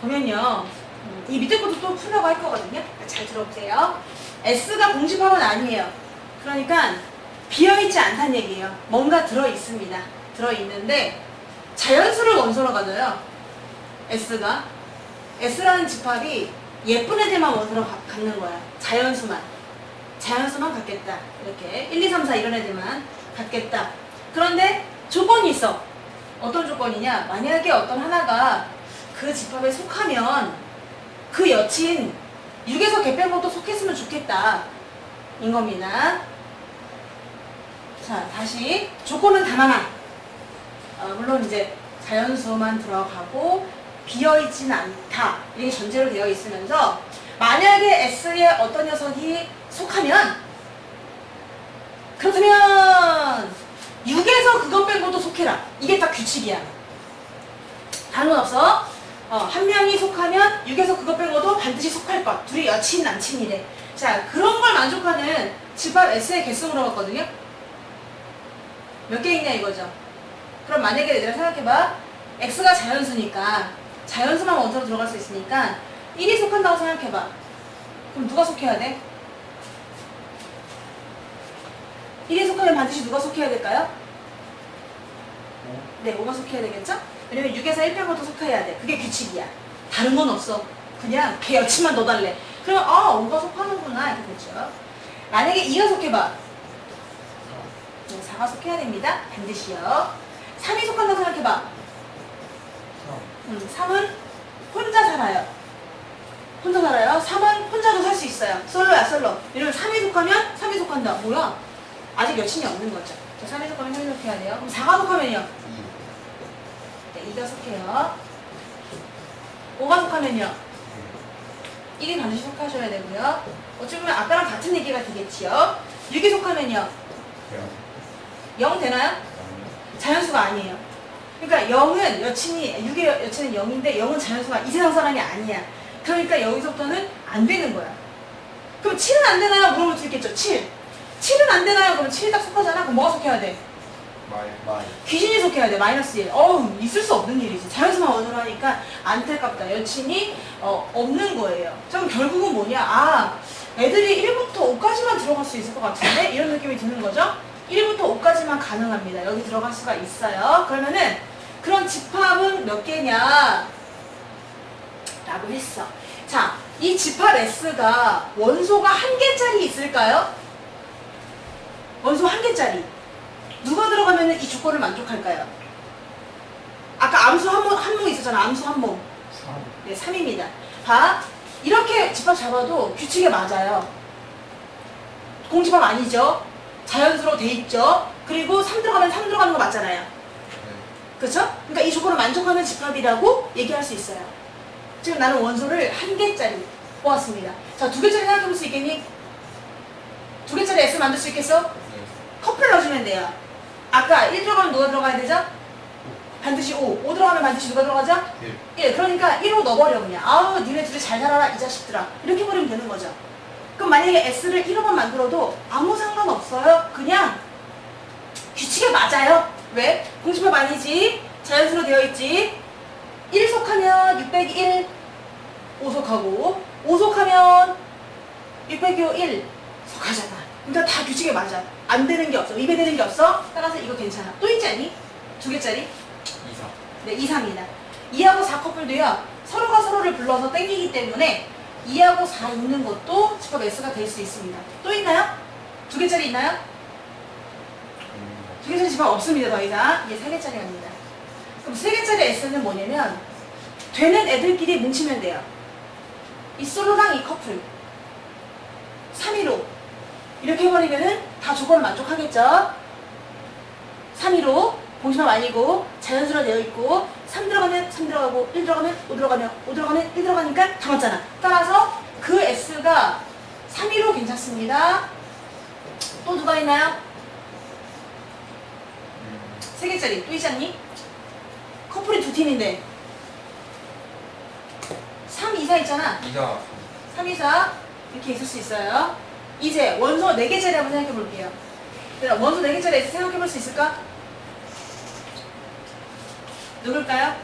보면요. 음, 이 밑에 것도 또 풀려고 할 거거든요. 잘 들어보세요. S가 공집합은 아니에요. 그러니까 비어있지 않다는 얘기예요. 뭔가 들어있습니다. 들어있는데 자연수를 원소로 가져요. S가. S라는 집합이 예쁜 애들만 원소로 가- 갖는 거야. 자연수만. 자연수만 갖겠다. 이렇게 1, 2, 3, 4 이런 애들만 갖겠다. 그런데 조건이 있어. 어떤 조건이냐? 만약에 어떤 하나가 그 집합에 속하면 그 여친 6에서 개뺀 것도 속했으면 좋겠다. 인 겁니다. 자, 다시 조건은 단 하나. 어, 물론 이제 자연수만 들어가고 비어있지는 않다. 이게 전제로 되어 있으면서 만약에 S에 어떤 녀석이 속하면 그렇다면 6에서 그것 뺀 것도 속해라. 이게 다 규칙이야. 다른 건 없어. 어, 한 명이 속하면 6에서 그것 뺀 것도 반드시 속할 것. 둘이 여친, 남친이래. 자, 그런 걸 만족하는 집합 S의 개수 물어봤거든요. 몇 개 있냐 이거죠. 그럼 만약에 얘들아 생각해봐. X가 자연수니까 자연수만 원소로 들어갈 수 있으니까 1이 속한다고 생각해봐. 그럼 누가 속해야 돼? 1이 속하면 반드시 누가 속해야 될까요? 네, 5가 속해야 되겠죠? 왜냐면 6에서 1뺀 것도 속해야 돼. 그게 규칙이야. 다른 건 없어. 그냥 걔 여친만 넣어달래. 그러면 아, 5가 속하는구나. 이렇게 됐죠. 만약에 2가 속해봐. 네, 4가 속해야 됩니다. 반드시요. 3이 속한다고 생각해봐. 음, 3은 혼자 살아요. 혼자 살아요. 3은 혼자도 살 수 있어요. 솔로야, 솔로. 이러면 3이 속하면 3이 속한다. 뭐야? 아직 여친이 없는 거죠. 자, 3이 속하면 3이 속해야 돼요. 그럼 4가 속하면요? 네, 2가 속해요. 5가 속하면요? 1이 반드시 속하셔야 되고요. 어찌 보면 아까랑 같은 얘기가 되겠지요. 6이 속하면요? 0 되나요? 자연수가 아니에요. 그러니까 0은 여친이 6의 여친은 0인데 0은 자연수가 이 세상 사람이 아니야. 그러니까 여기서부터는 안 되는 거야. 그럼 7은 안 되나요? 물어볼 수 있겠죠. 7. 7은 안 되나요? 그럼 7이 딱 속하잖아. 그럼 뭐가 속해야 돼? 귀신이 속해야 돼. 마이너스 1. 어우, 있을 수 없는 일이지. 자연수만 원으로 하니까 안타깝다. 여친이 어, 없는 거예요. 자, 그럼 결국은 뭐냐? 아, 애들이 1부터 5까지만 들어갈 수 있을 것 같은데? 이런 느낌이 드는 거죠? 1부터 5까지만 가능합니다. 여기 들어갈 수가 있어요. 그러면은 그런 집합은 몇 개냐? 라고 했어. 자, 이 집합 S가 원소가 한 개짜리 있을까요? 원소 한 개짜리. 누가 들어가면 이 조건을 만족할까요? 아까 암수 한 모, 한모 있었잖아. 암수 한 모. 네, 3입니다. 봐. 이렇게 집합 잡아도 규칙에 맞아요. 공집합 아니죠? 자연수로 돼 있죠? 그리고 3 들어가면 3 들어가는 거 맞잖아요. 그렇죠? 그러니까 이 조건을 만족하는 집합이라고 얘기할 수 있어요. 지금 나는 원소를 한 개짜리 모았습니다. 자, 두 개짜리 생각해 볼수 있겠니? 두 개짜리 S 만들 수 있겠어? 커플 넣어주면 돼요. 아까 1 들어가면 누가 들어가야 되죠? 반드시 5. 5 들어가면 반드시 누가 들어가죠? 1. 그러니까 1로 넣어버려 그냥. 아우 니네 둘이 잘 살아라 이 자식들아. 이렇게 버리면 되는 거죠. 그럼 만약에 S를 1호만 만들어도 아무 상관없어요. 그냥 규칙에 맞아요. 왜? 공식법 아니지. 자연수로 되어 있지. 1속하면 6 빼기 1 5속하고 5속하면 6 빼기 5 1 속하잖아. 그러니까 다 규칙에 맞아. 안 되는 게 없어. 위배되는 게 없어. 따라서 이거 괜찮아. 또 있지 않니? 두 개짜리? 네, 2, 3이다. 2하고 4 커플도요, 서로가 서로를 불러서 땡기기 때문에 2하고 4 있는 것도 집합 S가 될 수 있습니다. 또 있나요? 두 개짜리 있나요? 두 개짜리 집합 없습니다, 더 이상. 이게 세 개짜리 갑니다. 그럼 세 개짜리 S는 뭐냐면, 되는 애들끼리 뭉치면 돼요. 이 솔로랑 이 커플. 3위로. 이렇게 해버리면은 다 조건 만족하겠죠? 3위로. 공심합 아니고 자연수로 되어 있고 3 들어가면 3 들어가고 1 들어가면 5 들어가면 5 들어가면 1 들어가니까 다 맞잖아. 따라서 그 S가 3위로 괜찮습니다. 또 누가 있나요? 세 개짜리 또 있지 않니? 커플이 두 팀인데 3, 2, 4 있잖아. 3, 2, 4 이렇게 있을 수 있어요. 이제 원소 4개짜리 한번 생각해 볼게요. 원소 4개짜리 S 생각해 볼 수 있을까? 누굴까요?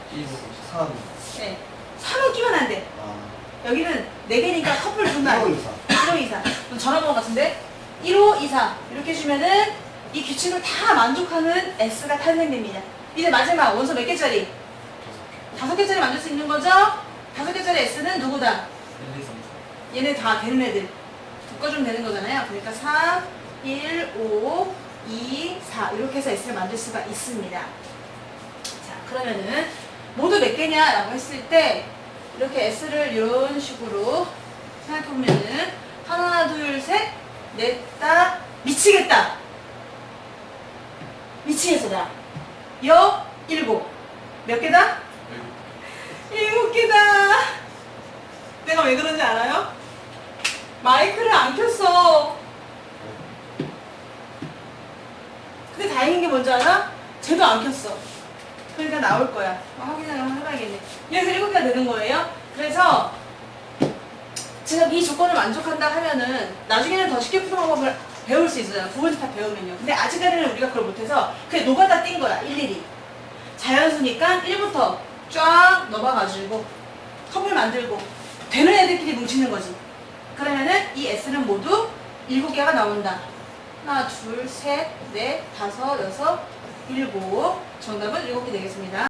네. 3은 끼면 여기는 4개니까 커플 두나 1호 이상. 1호 이상. 그럼 전화번호 같은데? 1호 이상. 이렇게 해주면은 이 규칙을 다 만족하는 S가 탄생됩니다. 이제 마지막 원소 몇 개짜리? 다섯 개짜리 만들 수 있는 거죠? 다섯 개짜리 S는 누구다? 1, 2, 3, 4. 얘네 다 되는 애들. 묶어주면 되는 거잖아요. 그러니까 3, 1, 5, 2, 4 이렇게 해서 S를 만들 수가 있습니다. 자, 그러면은 모두 몇 개냐라고 했을 때 이렇게 S를 이런 식으로 생각해보면은 하나, 둘, 셋, 넷, 다 미치겠다. 미치겠어다. 여, 일곱. 몇 개다? 일곱 개다. 내가 왜 그런지 알아요? 마이크를 안 켰어. 근데 다행인 게 뭔지 알아? 쟤도 안 켰어. 그러니까 나올 거야. 어, 확인을 한번 해봐야겠네. 여기서 일곱 개가 되는 거예요. 그래서 지금 이 조건을 만족한다 하면은 나중에는 더 쉽게 푸는 방법을 배울 수 있어요. 부분집 다 배우면요. 근데 아직까지는 우리가 그걸 못해서 그냥 노가다 뛴 거야. 일일이. 자연수니까 1부터 쫙 넣어가지고 컵을 만들고 되는 애들끼리 뭉치는 거지. 그러면은 이 S는 모두 7개가 나온다. 하나, 둘, 셋, 넷, 다섯, 여섯, 일곱. 정답은 7개 되겠습니다.